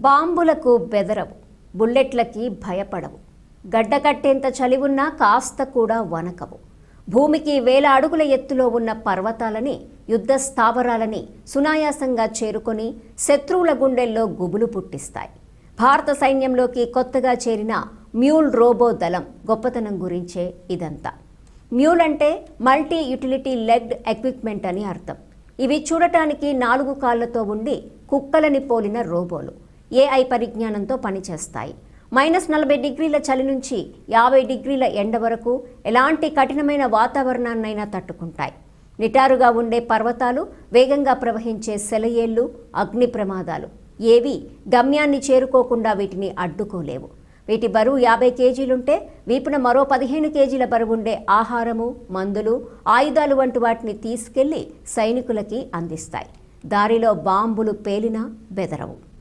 బాంబులకు బెదరవు బుల్లెట్లకి భయపడవు. గడ్డకట్టేంత చలి ఉన్నా కాస్త కూడా వనకవు భూమికి వేల అడుగుల ఎత్తులో ఉన్న పర్వతాలని యుద్ధ స్థావరాలని సునాయాసంగా చేరుకొని శత్రువుల గుండెల్లో గుబులు పుట్టిస్తాయి. భారత సైన్యంలోకి కొత్తగా చేరిన మ్యూల్ రోబో దళం గొప్పతనం గురించే ఇదంతా. మ్యూల్ అంటే మల్టీ యుటిలిటీ లెగ్డ్ ఎక్విప్మెంట్ అని అర్థం. ఇవి చూడటానికి నాలుగు కాళ్ళతో ఉండి కుక్కలని పోలిన రోబోలు. ఏఐ పరిజ్ఞానంతో పనిచేస్తాయి. మైనస్ నలభై డిగ్రీల చలి నుంచి యాభై డిగ్రీల ఎండ వరకు ఎలాంటి కఠినమైన వాతావరణాన్నైనా తట్టుకుంటాయి. నిటారుగా ఉండే పర్వతాలు వేగంగా ప్రవహించే సెలయేళ్ళు అగ్ని ప్రమాదాలు. ఏవి గమ్యాన్ని చేరుకోకుండా వీటిని అడ్డుకోలేవు. వీటి బరువు యాభై కేజీలుంటే వీపున మరో పదిహేను కేజీల బరువుండే ఆహారము మందులు ఆయుధాలు వంటి వాటిని తీసుకెళ్ళి సైనికులకి అందిస్తాయి. దారిలో బాంబులు పేలినా బెదరవు.